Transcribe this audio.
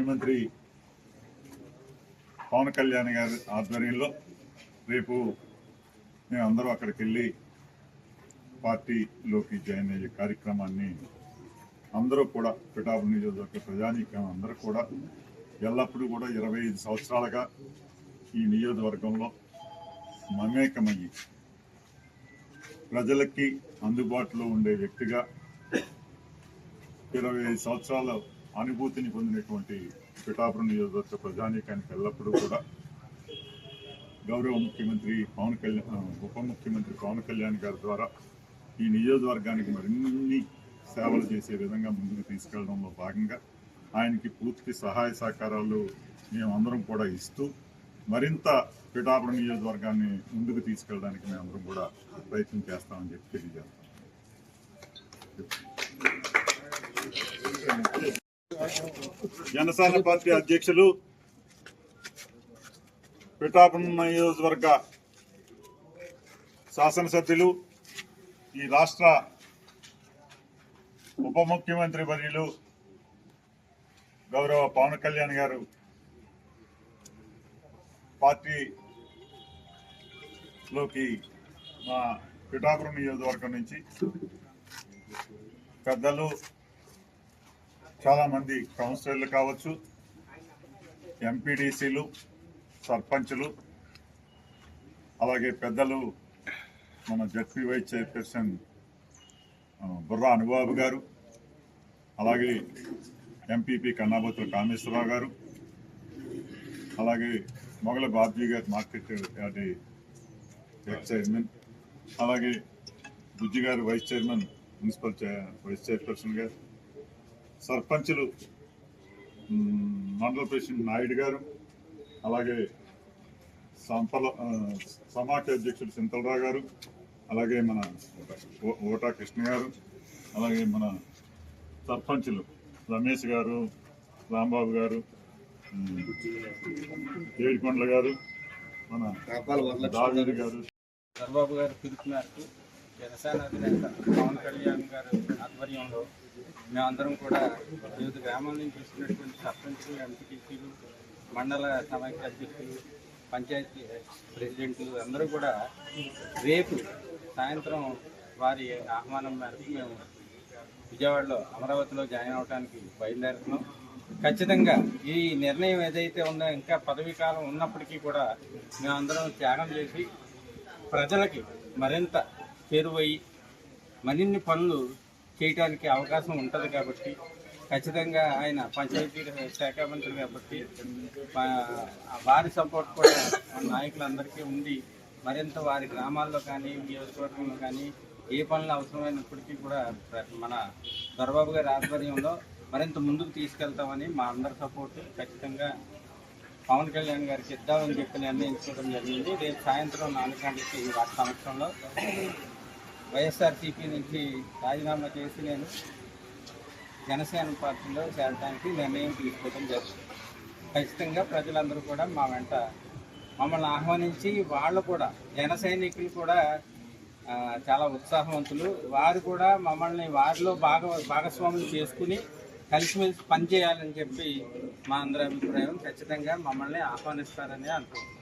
ముఖ్యమంత్రి పవన్ కళ్యాణ్ గారి ఆధ్వర్యంలో రేపు మేము అందరూ అక్కడికి వెళ్ళి పార్టీలోకి జాయిన్ అయ్యే కార్యక్రమాన్ని అందరూ కూడా పిఠాపు నియోజకవర్గ ప్రజానీకం అందరూ కూడా ఎల్లప్పుడూ కూడా ఇరవై ఐదు సంవత్సరాలుగా ఈ నియోజకవర్గంలో మమేకమయ్యి ప్రజలకి అందుబాటులో ఉండే వ్యక్తిగా ఇరవై ఐదు సంవత్సరాల అనుభూతిని పొందినటువంటి పిఠాపురం నియోజకవర్గ ప్రజానీకానికి ఎల్లప్పుడూ కూడా గౌరవ ముఖ్యమంత్రి పవన్ కళ్యాణ్ ఉప ముఖ్యమంత్రి పవన్ కళ్యాణ్ గారి ద్వారా ఈ నియోజకవర్గానికి మరిన్ని సేవలు చేసే విధంగా ముందుకు తీసుకెళ్ళడంలో భాగంగా ఆయనకి పూర్తి సహాయ సహకారాలు మేమందరం కూడా ఇస్తూ మరింత పిఠాపురం నియోజకవర్గాన్ని ముందుకు తీసుకెళ్ళడానికి మేమందరం కూడా ప్రయత్నం చేస్తామని చెప్పి తెలియజేస్తాం. జనసేన పార్టీ అధ్యక్షులు పిఠాపురం నియోజకవర్గ శాసనసభ్యులు ఈ రాష్ట్ర ఉప ముఖ్యమంత్రి వర్యులు గౌరవ పవన్ కళ్యాణ్ గారు పార్టీలోకి మా పిఠాపురం నియోజకవర్గం నుంచి పెద్దలు చాలామంది కౌన్సిలర్లు కావచ్చు ఎంపీడీసీలు సర్పంచ్లు అలాగే పెద్దలు మన ZP vice chairperson Burra Anubabu garu అలాగే ఎంపీపీ కన్నాబోతుల కామేశ్వరరావు గారు అలాగే మొగల బాబ్జీ గారు మార్కెట్ యార్డ్ ఎక్స్ చైర్మన్ అలాగే Bujji garu vice chairman municipal vice chairperson garu సర్పంచులు మండల ప్రెసిడెంట్ నాయుడు గారు అలాగే సంపల సమాఖ్య అధ్యక్షుడు సింతలరావు గారు అలాగే మన ఓ- ఓటా కృష్ణ గారు అలాగే మన సర్పంచులు రమేష్ గారు రాంబాబు గారు ఏడుకొండల గారు మన దావేది గారు. చంద్రబాబు గారి పిలుపు మేరకు జనసేన అధినేత పవన్ కళ్యాణ్ గారి ఆధ్వర్యంలో మేమందరం కూడా వివిధ గ్రామాల నుంచి వస్తున్నటువంటి సర్పంచులు ఎంపీటీసీలు మండల సమైక్య అధ్యక్షులు పంచాయతీ ప్రెసిడెంట్లు అందరూ కూడా రేపు సాయంత్రం వారి ఆహ్వానం మేరకు మేము విజయవాడలో అమరావతిలో జాయిన్ అవడానికి బయలుదేరుతున్నాం. ఖచ్చితంగా ఈ నిర్ణయం ఏదైతే ఉందో ఇంకా పదవీ కాలం ఉన్నప్పటికీ కూడా మేమందరం త్యాగం చేసి ప్రజలకి మరింత చేరువై మరిన్ని పనులు చేయడానికి అవకాశం ఉంటుంది కాబట్టి ఖచ్చితంగా ఆయన పంచాయతీ శాఖ మంత్రి కాబట్టి వారి సపోర్ట్ కూడా మన నాయకులందరికీ ఉండి మరింత వారి గ్రామాల్లో కానీ నియోజకవర్గంలో కానీ ఏ పనులు అవసరమైనప్పటికీ కూడా మన దొరబాబు గారి ఆధ్వర్యంలో మరింత ముందుకు తీసుకెళ్తామని మా అందరి సపోర్ట్ ఖచ్చితంగా పవన్ కళ్యాణ్ గారికి ఇద్దామని చెప్పి నిర్ణయించుకోవడం జరిగింది. రేపు సాయంత్రం నాలుగు గంటలకి వారి సమక్షంలో వైఎస్ఆర్సీపీ నుంచి రాజీనామా చేసి నేను జనసేన పార్టీలో చేరడానికి నిర్ణయం తీసుకోవడం జరుగుతుంది. ఖచ్చితంగా ప్రజలందరూ కూడా మా వెంట మమ్మల్ని ఆహ్వానించి వాళ్ళు కూడా జన సైనికులు కూడా చాలా ఉత్సాహవంతులు. వారు కూడా మమ్మల్ని వారిలో భాగ భాగస్వాములు చేసుకుని కలిసిమెలిసి పనిచేయాలని చెప్పి మా అందరి అభిప్రాయం ఖచ్చితంగా మమ్మల్ని ఆహ్వానిస్తారని అనుకుంటున్నాను